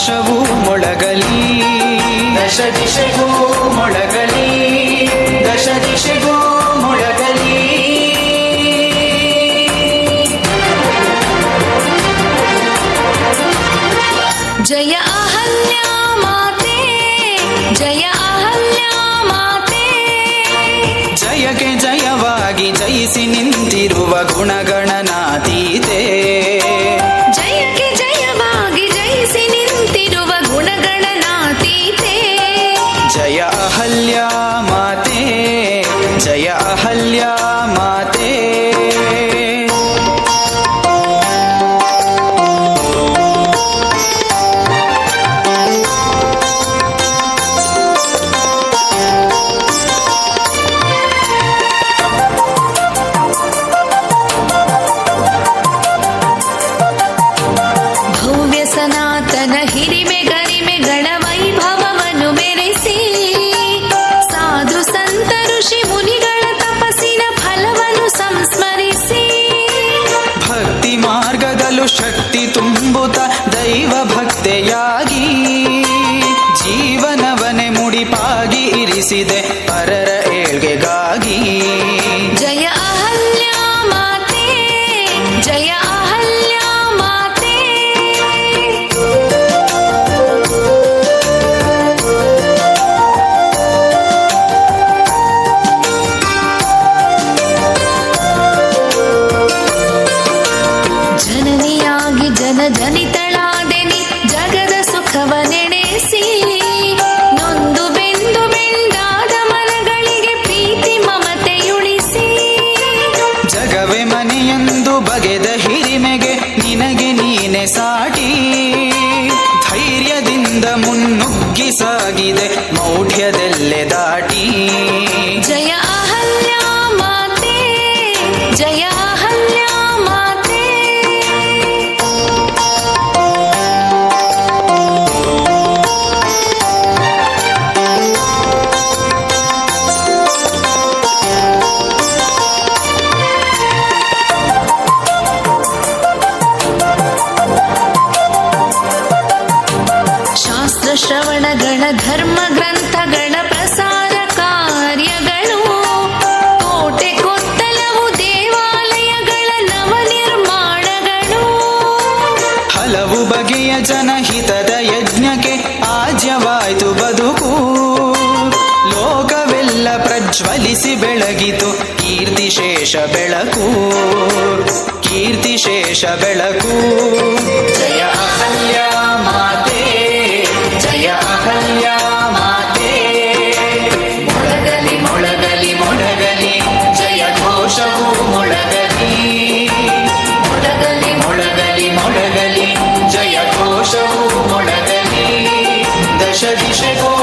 ಮೊಳಗಲಿ ಮೊಳಗಲಿ. ದಶ ದಿಶೆಗೂ ಮೊಳಗಲಿ. ದಶ ದಿಶೆಗೂ ಮೊಳಗಲಿ. ಜಯ ಅಹಲ್ಯ ಮಾತೆ ಜಯ ಅಹಲ್ಯ ಮಾತೆ. ಜಯಕ್ಕೆ ಜಯವಾಗಿ ಜಯಿಸಿ ನಿಂತಿರುವ ಗುಣಗಣನಾತೀತೆ ಜಯ ಅಹಲ್ಯ ಮಾತೆ ಭವ್ಯ ಶಕ್ತಿ ತುಂಬುತ ದೈವ ಭಕ್ತೆಯಾಗಿ ಜೀವನವನೆ ಮುಡಿಪಾಗಿ ಇರಿಸಿದೆ ಪರರ ಜನಿತಳಾದೆನಿ ಜಗದ ಸುಖವ ನೆನೆಸಿ ನೊಂದು ಬೆಂದು ಬೆಂದಾದ ಮನಗಳಿಗೆ ಪ್ರೀತಿ ಮಮತೆಯುಳಿಸಿ. ಜಗವೆ ಮನೆಯೆಂದು ಬಗೆದ ಹಿರಿಮೆಗೆ ನಿನಗೆ ನೀನೆ ಸಾಟಿ. ಧೈರ್ಯದಿಂದ ಮುನ್ನುಗ್ಗಿ ಸಾಗಿದೆ ಮೌಢ್ಯದೆಲ್ಲೆ ದಾಟಿ. ಜಯ ಅಹಲ್ಯಾ ಮಾತೆ ಜಯ ಆಜ್ಯವಾಯ್ತು ಬದುಕು. ಲೋಕವೆಲ್ಲ ಪ್ರಜ್ವಲಿಸಿ ಬೆಳಗಿತು. ಕೀರ್ತಿಶೇಷ ಬೆಳಕು. ಕೀರ್ತಿಶೇಷ ಬೆಳಕು. ಜಯ ಅಹಲ್ಯ ಮಾತೆ. ಜಯ ಅಹಲ್ಯ ಮೊಳಗಲಿ ಜಯ ಘೋಷವು ಮೊಳಗಲಿ ದಶ ದಿಶೆಗೂ